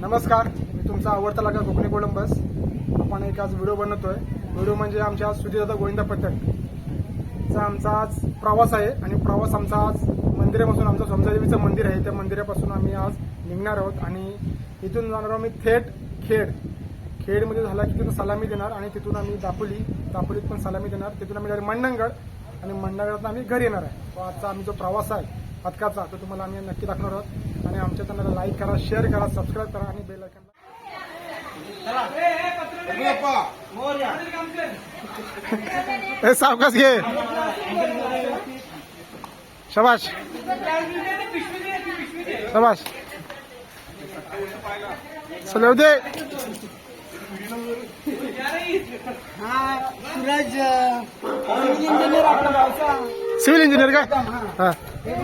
नमस्कार मी तुमचा आवडता लागा कोकणी कोलंबस आपण एक आज व्हिडिओ बनवतोय. व्हिडिओ म्हणजे आमच्या सुधीदादा गोविंदा पथक. चा आमचा आज प्रवास आहे आणि प्रवास आमचा आज मंदिरापासून आमचं समजादेवीचं मंदिर आहे. त्या मंदिरापासून आम्ही आज निघणार आहोत आणि इथून जाणार आहोत आम्ही थेट खेड. खेडमध्ये झाला की तिथून सलामी देणार आणि तिथून आम्ही दापोली दापोलीत पण सलामी देणार. तिथून आम्ही मंडणगड आणि मंडणगडातून आम्ही घरी येणार आहे. आजचा आम्ही जो प्रवास आहे. पथकाचा तो तुम्हाला आम्ही नक्की दाखवणार आहोत. आणि आमच्या चॅनलला लाईक करा शेअर करा सबस्क्राईब करा आणि बेल आयकॉनला ए सावकाश घे. शबाश. शबाश. चल दे. हा सूरज इंजिनियर आपला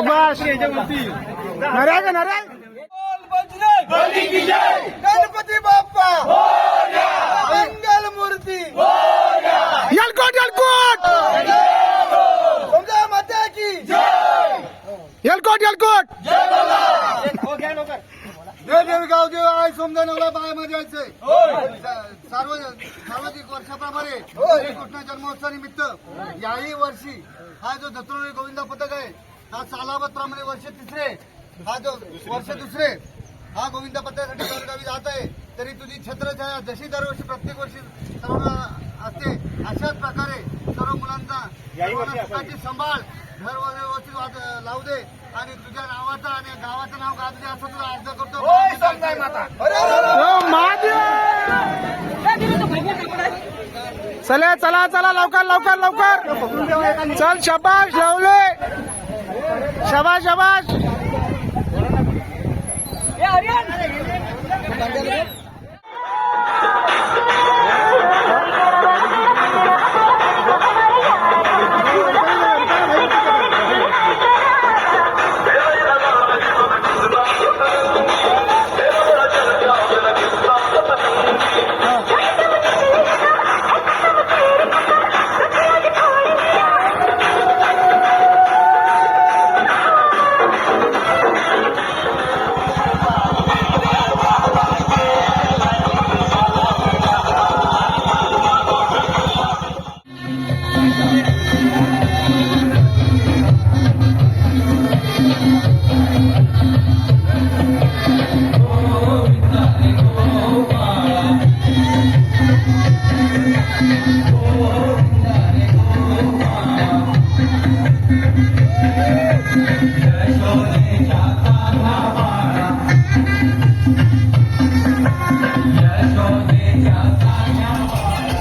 भाऊचा सिव्हिल इंजिनियर का हा का गणपती बाप्पा मंगल मूर्ती हा जो दत्तोळी गोविंदा पथक आहे हा सालावत प्रमाणे वर्ष तिसरे हा जो वर्ष दुसरे हा गोविंदा पथकासाठी परगावी जात आहे. तरी तुझी छत्रछाया जशी दरवर्षी प्रत्येक वर्षी सर्व असते अशाच प्रकारे सर्व मुलांचा सांभाळ घर वगैरे वाज- लावू दे आणि तुझ्या नावाचं आणि गावाचं नाव गाजू दे असं तुला अर्ज करतो. चला चला चला लवकर लवकर लवकर. चल शबाश लावले. शबाश शबाश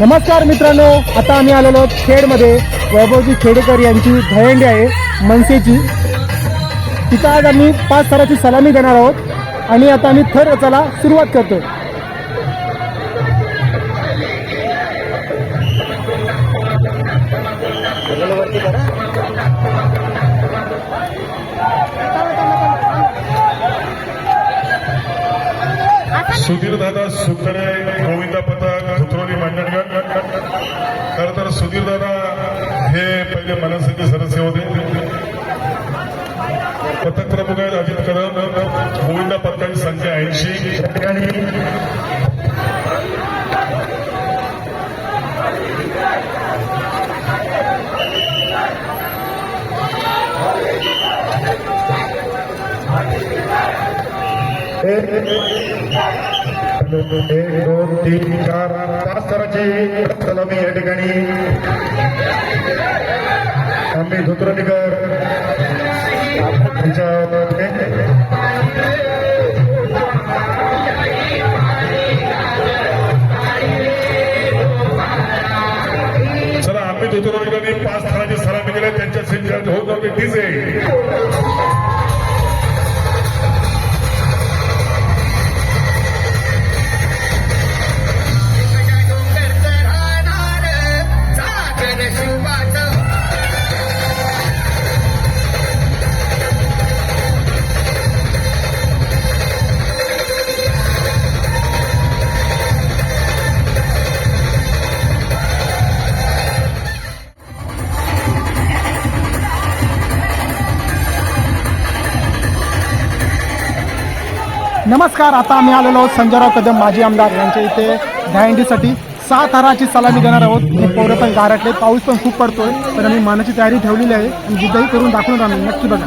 नमस्कार मित्रांनो आता आम्ही आलेलो खेडमध्ये. वैभवजी खेडेकर यांची दहंडी आहे मनसेची. तिथं आज आम्ही पाच सराची सलामी देणार आहोत आणि आता आम्ही थर रचायला सुरुवात करतो सुधीर दादा सुकडे गोविंदा पथक धुत्रोली मंडणगड सुधीरदादा हे पहिले मनसेचे सदस्य होते. पथक प्रमुख आहेत अजित कदम गोविंदा पथकाची संख्या ऐंशी. एक दोन तीन चार पाच स्तराची सलामी या ठिकाणी. आम्ही धुत्रनिकर. यांच्या चला आम्ही धुत्रनिकांनी पाच स्तराची सलामी दिल्या त्यांच्या सिंचन होत होते तीच आहे नमस्कार आता आम्ही आलेलो आहोत संजयराव कदम माजी आमदार यांच्या इथे दहीहंडीसाठी. सात हाराची सलामी देणार आहोत. आणि पोरं पण गारटले पाऊस पण खूप पडतोय तर आम्ही मानाची तयारी ठेवलेली आहे. आणि जिद्दही करून दाखवून आम्ही नक्की बघा.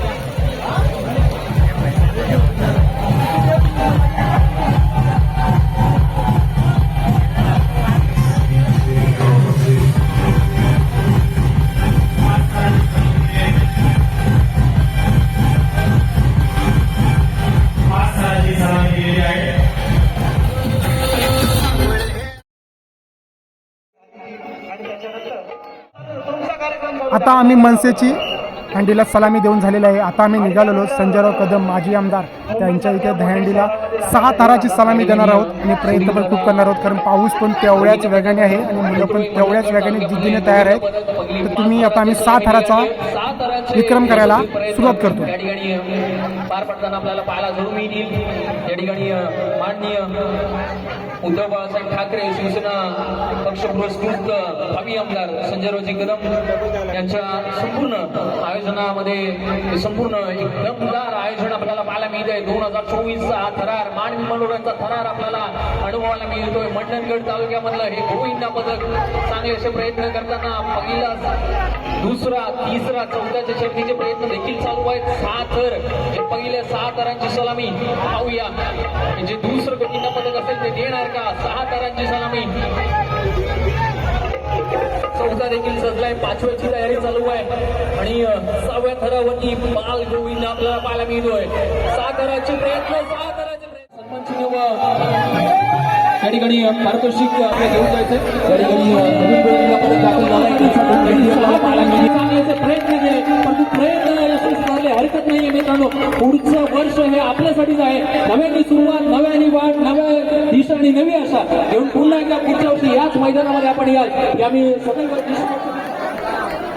आता आम्ही मनसेची हंडीला सलामी देऊन झालेली आहे. आता आम्ही निघालेलो संजयराव कदम माजी आमदार त्यांच्या इथे दहंडीला सहा ताराची सलामी देणार आहोत आणि प्रयत्न पण खूप करणार आहोत. कारण पाऊस पण तेवढ्याच वेगाने आहे आणि मुलं पण तेवढ्याच वेगाने जिद्दीने तयार आहेत. तर तुम्ही आता आम्ही सात हराचा विक्रम करायला सुरुवात करतो या ठिकाणी पार पडताना आपल्याला पाहायला जरूर मिळतील. या ठिकाणी माननीय उद्धव बाळासाहेब ठाकरे शिवसेना पक्ष पुरस्कृत भावी आमदार संजयरावजी कदम यांच्या संपूर्ण आयोजनामध्ये संपूर्ण एक दमदार आयोजन आपल्याला पाहायला मिळत आहे दोन हजार चोवीसचा हा थरार मान मनोरंजनचा थरार आपल्याला अनुभवायला मिळतोय. मंडणगड तालुक्यामधलं हे गोविंदा पदक चांगले असे प्रयत्न करताना पहिला दुसरा तिसरा चौथ्याच्या शर्तीचे प्रयत्न देखील चालू आहेत. सहा थर. जे पहिल्या सहा थरांची सलामी पाहूया. जे दुसरं कठीण पदक असेल ते देणार का? सहा थरांची सलामी. चौथा देखील सजलाय. पाचव्याची तयारी चालू आहे. आणि सहाव्या थरावरती बाल गोविंद आपल्याला पाहायला मिळतोय. सहा थराचे प्रयत्न सहा थराचे प्रयत्न. सन्मान चिन्ह ठिकाणी पारितोषिक आपल्या घेऊन जायचं. या ठिकाणी प्रयत्न केले. परंतु प्रयत्न यशस्वी झाले. हरकत नाही मित्रांनो. पुढचं वर्ष हे आपल्यासाठीच आहे. नव्याने सुरुवात नव्याने वाट नव्या दिशा आणि नवी आशा. घेऊन पुन्हा एकदा पुढच्या वर्षी याच मैदानामध्ये आपण याल. या आम्ही सदैव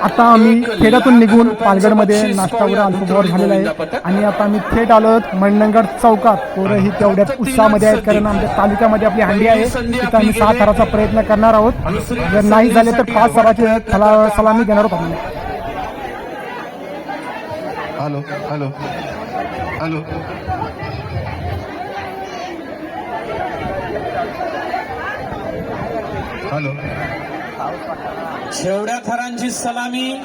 आता आम्ही खेड्यातून निघून पालघरमध्ये नाश्तावर अल्पभर झालेला आहे. आणि आता आम्ही थेट आलो मंडणगड चौकात. पोरं ही तेवढ्याच उत्साहामध्ये आहेत कारण आमच्या तालुक्यामध्ये आपली हंडी आहे. तिथं आम्ही सहा थराचा प्रयत्न करणार आहोत. जर नाही झाले तर पाच थराचे थला सलामी देणार आहोत आम्ही. Hello hello hello. हॅलो. जेवढ्या थरांची सलामी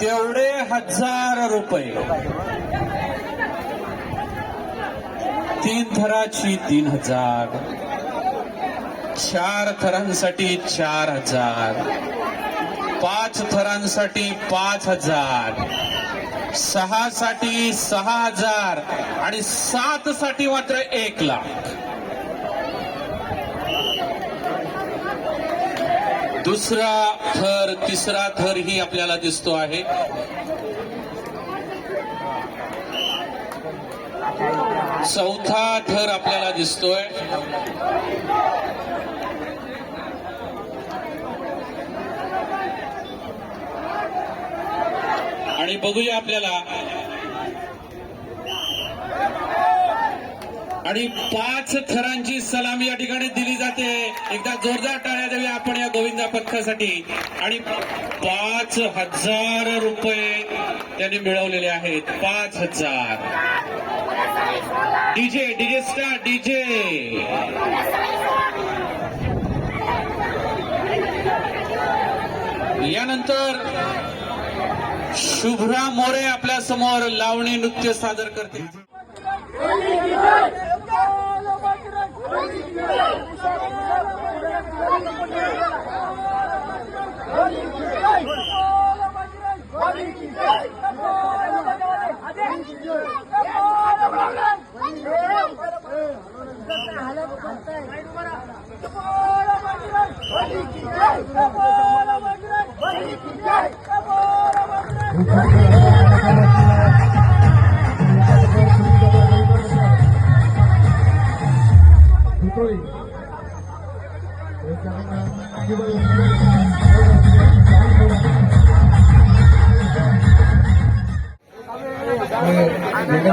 तेवढे हजार रुपये. तीन थराची तीन हजार. चार थरांसाठी चार हजार. पाच थरांसाठी पाच हजार. सहा साठी सहा हजार आणि सात साठी मात्र एक लाख. दुसरा थर तिसरा थर ही आपल्याला दिसतो आहे. चौथा थर आपल्याला दिसतोय. आणि बघूया आपल्याला आणि पाच थरांची सलामी या ठिकाणी दिली जाते. एकदा जोरदार टाळ्या द्यावी आपण या गोविंदा पथकासाठी. आणि पाच हजार रुपये त्यांनी मिळवलेले आहेत. पाच हजार. DJ DJ star DJ. यानंतर शुभ्रा मोरे आपल्यासमोर लावणी नृत्य सादर करते Hadi.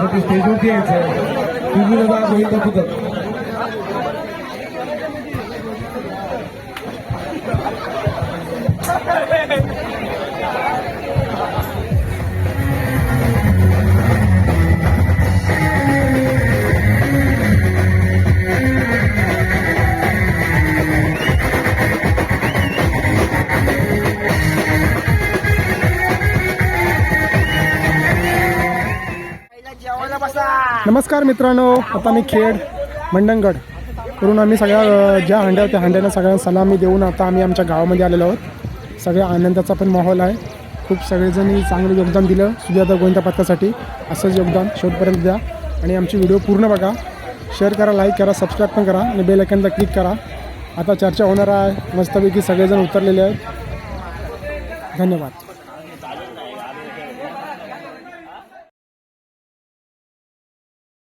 প্রতিষ্ঠিত দিয়েছে। বিভিন্ন नमस्कार मित्रांनो आता मी खेड मंडणगड करून आम्ही सगळ्या ज्या हंड्या त्या हंड्यानं सगळ्यांना सलामी देऊन आता आम्ही आमच्या गावामध्ये आलेलो आहोत. सगळ्या आनंदाचा पण माहोल आहे. खूप सगळेजणी चांगलं योगदान दिलं सुजाता गोविंदा पथकासाठी असंच योगदान शेवटपर्यंत द्या. आणि आमची व्हिडिओ पूर्ण बघा. शेअर करा लाईक करा सबस्क्राईब पण करा आणि बेल आयकनला क्लिक करा. आता चर्चा होणार आहे. मस्तपैकी सगळेजण उतरलेले आहेत. धन्यवाद.